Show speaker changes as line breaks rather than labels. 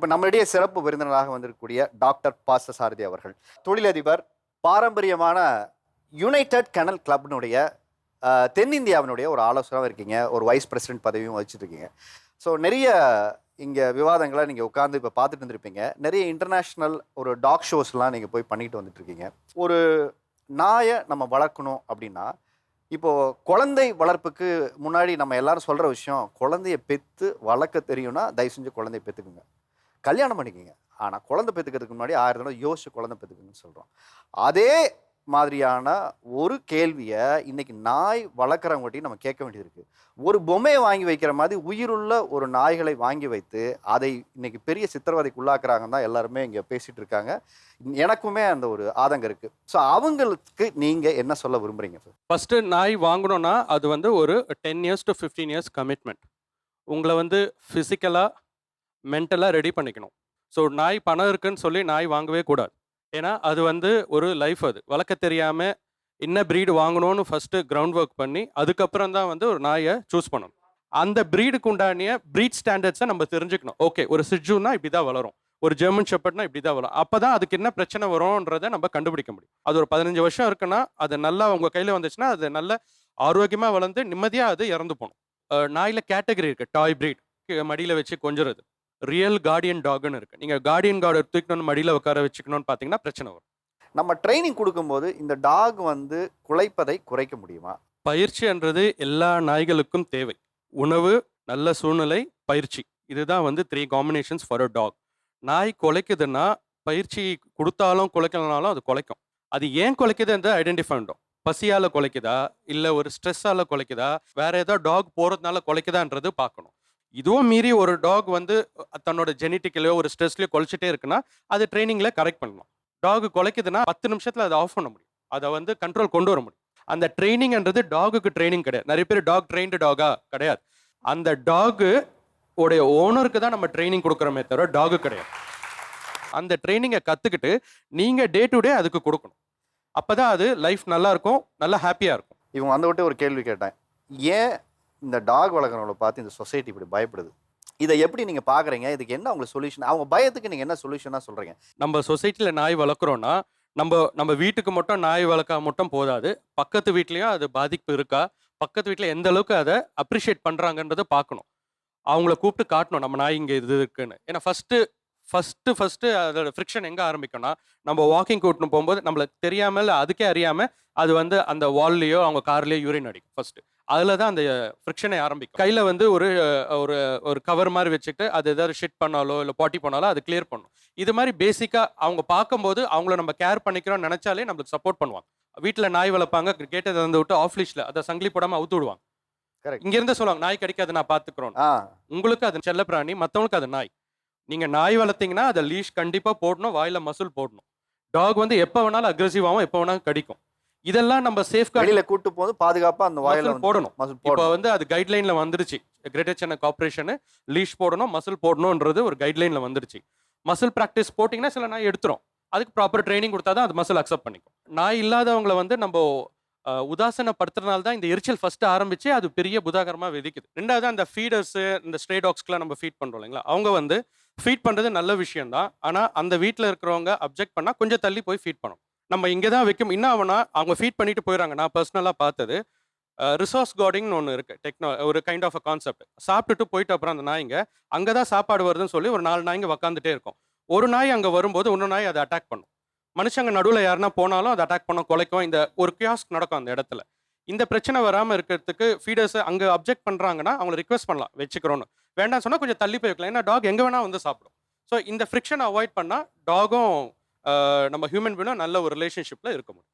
இப்போ நம்மளுடைய சிறப்பு விருந்தினராக வந்திருக்கக்கூடிய டாக்டர் பாசசாரதி அவர்கள். தொழிலதிபர் பாரம்பரியமான யுனைடெட் கெனல் கிளப்னுடைய தென்னிந்தியாவினுடைய ஒரு ஆலோசகராக இருக்கீங்க. ஒரு வைஸ் பிரசிடென்ட் பதவியும் வச்சுட்டு இருக்கீங்க. ஸோ நிறைய இங்கே விவாதங்களை நீங்கள் உட்காந்து இப்போ பார்த்துட்டு இருந்திருப்பீங்க. நிறைய இன்டர்நேஷ்னல் ஒரு டாக் ஷோஸ்லாம் நீங்கள் போய் பண்ணிட்டு வந்துட்டுருக்கீங்க ஒரு நாயை நம்ம வளர்க்கணும் அப்படின்னா இப்போது குழந்தை வளர்ப்புக்கு முன்னாடி நம்ம எல்லாரும் சொல்கிற விஷயம் குழந்தைய பெற்று வளர்க்க தெரியும்னா தயவு செஞ்சு குழந்தைய பெற்றுக்குங்க கல்யாணம் பண்ணிக்கோங்க. ஆனால் குழந்தை பெத்துக்கிறதுக்கு முன்னாடி ஆயிரம் தடவை யோசிச்சு குழந்தை பெத்துக்குங்கன்னு சொல்கிறோம் அதே மாதிரியான ஒரு கேள்வியை இன்னைக்கு நாய் வளர்க்குறவங்ககிட்டையும் நம்ம கேட்க வேண்டியது இருக்குது ஒரு பொம்மையை வாங்கி வைக்கிற மாதிரி உயிருள்ள ஒரு நாய்களை வாங்கி வைத்து அதை இன்னைக்கு பெரிய சித்திரவதைக்கு உள்ளாக்குறாங்கன்னு தான் எல்லாருமே இங்கே பேசிகிட்டு இருக்காங்க. எனக்குமே அந்த ஒரு ஆதங்கம் இருக்குது ஸோ அவங்களுக்கு நீங்கள் என்ன சொல்ல விரும்புறீங்க
ஃபஸ்ட்டு நாய் வாங்கணும்னா அது வந்து ஒரு ten years to fifteen years commitment உங்களை வந்து ஃபிசிக்கலாக மென்டலாக ரெடி பண்ணிக்கணும். ஸோ நாய் பணம் இருக்குன்னு சொல்லி நாய் வாங்கவே கூடாது. ஏன்னா அது வந்து ஒரு லைஃப் அது. வளர்க்க தெரியாமல் என்ன ப்ரீடு வாங்கணும்னு ஃபஸ்ட்டு கிரவுண்ட் ஒர்க் பண்ணி அதுக்கப்புறம் தான் வந்து ஒரு நாயை சூஸ் பண்ணணும். அந்த ப்ரீடுக்கு உண்டானிய ப்ரீட் ஸ்டாண்டர்ட்ஸை நம்ம தெரிஞ்சுக்கணும். ஓகே ஒரு சிட்ஜுனா இப்படி தான் வளரும். ஒரு ஜெர்மன் ஷெப்பர்ட்னா இப்படி தான் வரும் அப்போ தான் அதுக்கு என்ன பிரச்சனை வரும்ன்றதை நம்ம கண்டுபிடிக்க முடியும். அது ஒரு பதினஞ்சு வருஷம் இருக்குன்னா அது நல்லா உங்கள் கையில் வந்துச்சுன்னா அது நல்ல ஆரோக்கியமாக வளர்ந்து நிம்மதியாக அது இறந்து போகணும். நாயில் கேட்டகரி இருக்குது டாய் ப்ரீட் மடியில் வச்சு கொஞ்சுறது. ரியல் கார்டியன் டாக்னு இருக்கு. நீங்கள் கார்டியன் கார்டை தூக்கணும் மடியில் உட்கார வச்சுக்கணும்னு பார்த்தீங்கன்னா பிரச்சனை வரும்.
நம்ம ட்ரைனிங் கொடுக்கும்போது இந்த டாக் வந்து குலைப்பதை குறைக்க முடியுமா?
பயிற்சின்றது எல்லா நாய்களுக்கும் தேவை. உணவு நல்ல சூழ்நிலை பயிற்சி. இதுதான் வந்து three combinations for a dog நாய் குலைக்குதுன்னா பயிற்சி கொடுத்தாலும் குலைக்கலனாலும் அது குலைக்கும். அது ஏன் குலைக்குதுன்றதை ஐடென்டிஃபை பண்ணும் பசியால குலைக்குதா? இல்ல ஒரு ஸ்ட்ரெஸ்ஸால குலைக்குதா? வேற ஏதோ டாக் போறதுனால குலைக்குதான்றது பார்க்கணும். இதுவும் மீறி ஒரு டாக் வந்து தன்னோட ஜெனட்டிக்கலையோ ஒரு ஸ்ட்ரெஸ்லையோ குலைச்சிட்டே இருக்குன்னா அது ட்ரைனிங்கில் கரெக்ட் பண்ணலாம். டாக் குலைக்குதுன்னா பத்து நிமிஷத்தில் அதை ஆஃப் பண்ண முடியும். அதை வந்து கண்ட்ரோல் கொண்டு வர முடியும். அந்த ட்ரைனிங்ன்றது டாகுக்கு ட்ரைனிங் கிடையாது. நிறைய பேர் டாக் ட்ரெயின்டு டாகா கிடையாது. அந்த டாகு உடைய ஓனருக்கு தான் நம்ம ட்ரைனிங் கொடுக்குறோமே தவிர டாகு கிடையாது. அந்த ட்ரைனிங்கை கற்றுக்கிட்டு நீங்கள் டே டு டே அதுக்கு கொடுக்கணும். அப்போ தான் அது லைஃப் நல்லா இருக்கும் நல்லா ஹாப்பியாக இருக்கும்.
இவங்க வந்துவிட்டு ஒரு கேள்வி கேட்டேன். ஏன் இந்த டாக் வளர்க்குறவங்கள பார்த்து இந்த சொசைட்டி இப்படி பயப்படுது. இதை எப்படி நீங்கள் பார்க்குறீங்க? இதுக்கு என்ன உங்களுக்கு சொல்யூஷன்? அவங்க பயத்துக்கு நீங்கள் என்ன சொல்யூஷனாக சொல்கிறீங்க
நம்ம சொசைட்டியில் நாய் வளர்க்குறோன்னா நம்ம நம்ம வீட்டுக்கு மட்டும் நாய் வளர்க்க மட்டும் போதாது. பக்கத்து வீட்லேயும் அது பாதிப்பு இருக்கா? பக்கத்து வீட்டில் எந்த அளவுக்கு அதை அப்ரிஷியேட் பண்ணுறாங்கன்றதை பார்க்கணும். அவங்கள கூப்பிட்டு காட்டணும் நம்ம நாய் இங்கே இது இருக்குன்னு. ஏன்னா ஃபஸ்ட்டு ஃபஸ்ட்டு ஃபஸ்ட்டு அதோட ஃப்ரிக்ஷன் எங்கே ஆரம்பிக்கும்னா நம்ம வாக்கிங் கூட்டின்னு போகும்போது நம்மளுக்கு தெரியாமல் அதுக்கே அறியாமல் அது வந்து அந்த வால்லையோ அவங்க கார்லேயோ யூரின் அடிக்கும் ஃபஸ்ட்டு அதில் தான் அந்த ஃப்ரிக்ஷனை ஆரம்பிக்கும். கையில் வந்து ஒரு ஒரு ஒரு கவர் மாதிரி வச்சுட்டு அது ஏதாவது ஷிட் பண்ணாலோ இல்லை பாட்டி பண்ணாலோ அது கிளியர் பண்ணும். இது மாதிரி பேசிக்காக அவங்க பார்க்கும்போது அவங்கள நம்ம கேர் பண்ணிக்கிறோம்னு நினச்சாலே நம்மளுக்கு சப்போர்ட் பண்ணுவாங்க. வீட்டில் நாய் வளர்ப்பாங்க கேட்டை திறந்து விட்டு ஆஃப் லீஷில் அதை சங்கிலி போடாமல் அவுத்து விடுவாங்க. இங்கேருந்து சொல்லுவாங்க நாய் கடிக்காது நான் பார்த்துக்கிறோம் உங்களுக்கு அது செல்ல பிராணி மற்றவங்களுக்கு அது நாய். நீங்கள் நாய் வளர்த்தீங்கன்னா அதை லீஷ் கண்டிப்பாக போடணும் வாயில் மசில் போடணும். டாக் வந்து எப்போ வேணாலும் அக்ரெசிவாகவும் எப்போ வேணாலும் கடிக்கும். இதெல்லாம் நம்ம சேஃப்கார்டு
வெளியில கூட்டு போது பாதுகாப்பா அந்த வாயில
போடணும். இப்போ வந்து அது கைட்லைன்ல வந்துருச்சு. கிரேட்டர் சென்னை கார்பரேஷன் லீஷ் போடணும் மசில் போடணுன்றது ஒரு கைட்லைன்ல வந்துருச்சு. மசில் ப்ராக்டிஸ் போட்டிங்கன்னா சில நாய் எடுத்துரும். அதுக்கு ப்ராப்பர் ட்ரைனிங் கொடுத்தா தான் அது மசில் அக்செப்ட் பண்ணிக்கும். நாய் இல்லாதவங்களை வந்து நம்ம உதாசனப்படுத்துறதுனால தான் இந்த எரிச்சல் ஃபர்ஸ்ட் ஆரம்பிச்சு அது பெரிய புதாகரமாக வெதிக்குது ரெண்டாவது அந்த ஃபீடர்ஸு இந்த ஸ்ட்ரேடாக்ஸ்க்குலாம் நம்ம ஃபீட் பண்ணுறோம் இல்லைங்களா? அவங்க வந்து ஃபீட் பண்ணுறது நல்ல விஷயம் தான் ஆனால் அந்த வீட்டில் இருக்கிறவங்க அப்ஜெக்ட் பண்ணால் கொஞ்சம் தள்ளி போய் ஃபீட் பண்ணும் நம்ம இங்கே தான் வைக்கும். என்ன ஆகுனா அவங்க ஃபீட் பண்ணிட்டு போயிடறாங்க நான் பர்சனலாக பார்த்தது. ரிசோர்ஸ் கார்டிங்னு ஒன்று இருக்குது டெக்னோ ஒரு கைண்ட் ஆஃப் அ கான்செப்ட் சாப்பிட்டுட்டு போயிட்டு அப்புறம் அந்த நாய்ங்க அங்கே தான் சாப்பாடு வருதுன்னு சொல்லி ஒரு நாலு நாய்ங்க உக்காந்துட்டே இருக்கும். ஒரு நாய் அங்கே வரும்போது இன்னொரு நாய் அதை அட்டாக் பண்ணும். மனுஷங்க நடுவில் யாருன்னா போனாலும் அதை அட்டாக் பண்ண குலைக்கும் இந்த ஒரு கியாஸ்க் நடக்கும் அந்த இடத்துல. இந்த பிரச்சனை வராமல் இருக்கிறதுக்கு ஃபீடர்ஸ் அங்கே அப்ஜெக்ட் பண்ணுறாங்கன்னா அவங்கள ரிக்வெஸ்ட் பண்ணலாம் வச்சுக்கிறோன்னு. வேண்டாம் சொன்னால் கொஞ்சம் தள்ளி போய் வைக்கலாம். ஏன்னா டாக் எங்கே வேணால் வந்து சாப்பிடும். ஸோ இந்த ஃப்ரிக்ஷனை அவாய்ட் பண்ணால் டாகும் நம்ம ஹியூமன் பீனும் நல்ல ஒரு ரிலேஷன்ஷிப்பில் இருக்க முடியும்.